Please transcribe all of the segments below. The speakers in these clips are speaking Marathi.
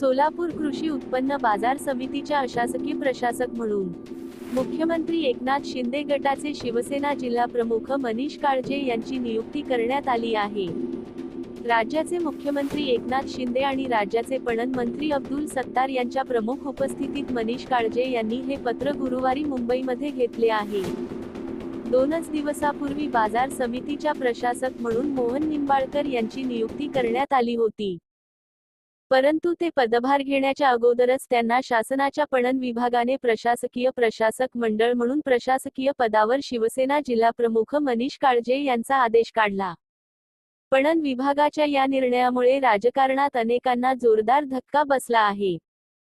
सोलापूर कृषी उत्पन्न बाजार समितीच्या अशासकीय प्रशासक म्हणून. मुख्यमंत्री एकनाथ शिंदे गटाचे शिवसेना जिल्हा प्रमुख मनीष काळजे यांची नियुक्ती करण्यात आली आहे. राज्याचे मुख्यमंत्री एकनाथ शिंदे आणि राज्याचे पणन मंत्री अब्दुल सत्तार यांच्या प्रमुख उपस्थितीत मनीष काळजे यांनी हे पत्र गुरुवारी मुंबईमध्ये घेतले आहे. दोनच दिवसापूर्वी बाजार समितीच्या प्रशासक म्हणून मोहन निंबाळकर यांची नियुक्ती करण्यात आली होती. परंतु ते पदभार घेण्याच्या अगोदरच त्यांना शासनाच्या पणन विभागाने प्रशासकीय प्रशासक मंडळ म्हणून प्रशासकीय पदावर शिवसेना जिल्हा प्रमुख मनीष काळजे यांचा आदेश काढला. पणन विभागाच्या या निर्णयामुळे राजकारणात अनेकांना जोरदार धक्का बसला आहे.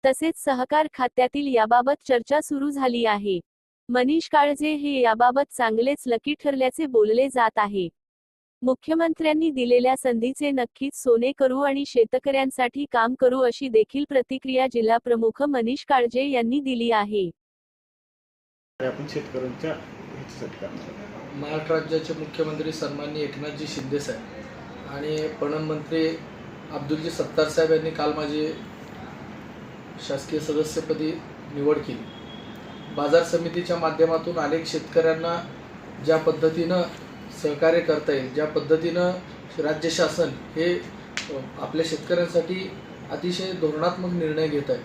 तसेच सहकार खात्यातील याबाबत चर्चा सुरू झाली आहे. मनीष काळजे हे याबाबत चांगलेच लकी ठरल्याचे बोलले जात आहे. मुख्यमंत्र्यांनी दिलेल्या संधीचे नक्कीच सोने करू आणि शेतकऱ्यांसाठी काम करू अशी देखील प्रतिक्रिया जिल्हा प्रमुख मनीष काळजे यांनी दिली आहे. महाराष्ट्र राज्याचे मुख्यमंत्री सन्माननीय एकनाथजी शिंदे साहेब आणि पणन मंत्री अब्दुलजी सत्तार साहेब यांनी काल माझी शासकीय सदस्यपदी निवड केली बाजार समितीच्या माध्यमातून अनेक शेतकऱ्यांना ज्या पद्धतीनं सहकार्य करता येईल. ज्या पद्धतीनं राज्य शासन हे आपल्या शेतकऱ्यांसाठी अतिशय धोरणात्मक निर्णय घेत आहे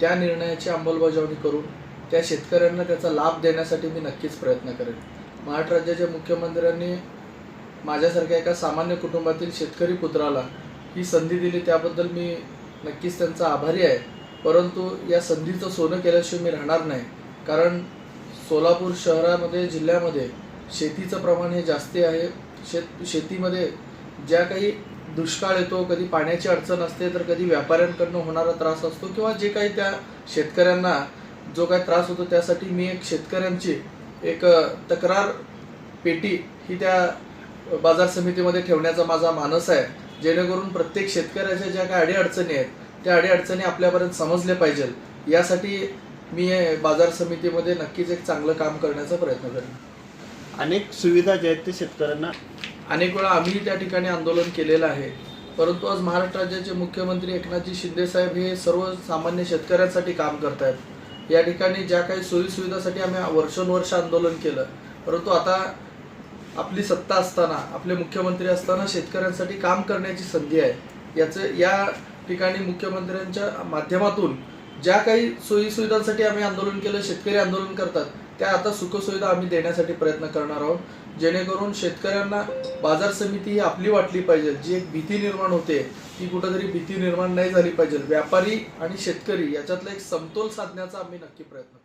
त्या निर्णयाची अंमलबजावणी करून त्या शेतकऱ्यांना त्याचा लाभ देण्यासाठी मी नक्कीच प्रयत्न करेन. महाराष्ट्र राज्याच्या मुख्यमंत्र्यांनी माझ्यासारख्या एका सामान्य कुटुंबातील शेतकरी पुत्राला ही संधी दिली त्याबद्दल मी नक्कीच त्यांचा आभारी आहे. परंतु या संधीचं सोनं केल्याशिवाय मी राहणार नाही. कारण सोलापूर शहरामध्ये जिल्ह्यामध्ये शेतीचं प्रमाण हे जास्ती आहे. शेत शेतीमध्ये ज्या काही दुष्काळ येतो कधी पाण्याची अडचण असते तर कधी व्यापाऱ्यांकडनं होणारा त्रास असतो किंवा जे काही त्या शेतकऱ्यांना जो काही त्रास होतो त्यासाठी मी एक शेतकऱ्यांची एक तक्रार पेटी ही त्या बाजार समितीमध्ये ठेवण्याचा माझा मानस आहे. जेणेकरून प्रत्येक शेतकऱ्याच्या ज्या काही अडीअडचणी आहेत त्या अडीअडचणी आपल्यापर्यंत समजल्या पाहिजेत यासाठी मी बाजार समितीमध्ये नक्कीच एक चांगलं काम करण्याचा प्रयत्न करेन. अनेक सुविधा ज्या आहेत ते शेतकऱ्यांना अनेक वेळा आम्ही त्या ठिकाणी आंदोलन केलेलं आहे. परंतु आज महाराष्ट्र राज्याचे मुख्यमंत्री एकनाथजी शिंदे साहेब हे सर्वसामान्य शेतकऱ्यांसाठी काम करत आहेत या ठिकाणी ज्या काही सोयीसुविधासाठी आम्ही वर्षानुवर्ष आंदोलन केलं. परंतु आता आपली सत्ता असताना आपले मुख्यमंत्री असताना शेतकऱ्यांसाठी काम करण्याची संधी आहे. याचं या ठिकाणी मुख्यमंत्र्यांच्या माध्यमातून ज्या काही सोयीसुविधांसाठी आम्ही आंदोलन केलं शेतकरी आंदोलन करतात त्या आता सुखसुविधा आम्ही देण्यासाठी प्रयत्न करणार आहोत. जेणेकरून शेतकऱ्यांना बाजार समिती ही आपली वाटली पाहिजे. जी एक भीती निर्माण होते ती कुठंतरी भीती निर्माण नाही झाली पाहिजे. व्यापारी आणि शेतकरी याच्यातला एक समतोल साधण्याचा आम्ही नक्की प्रयत्न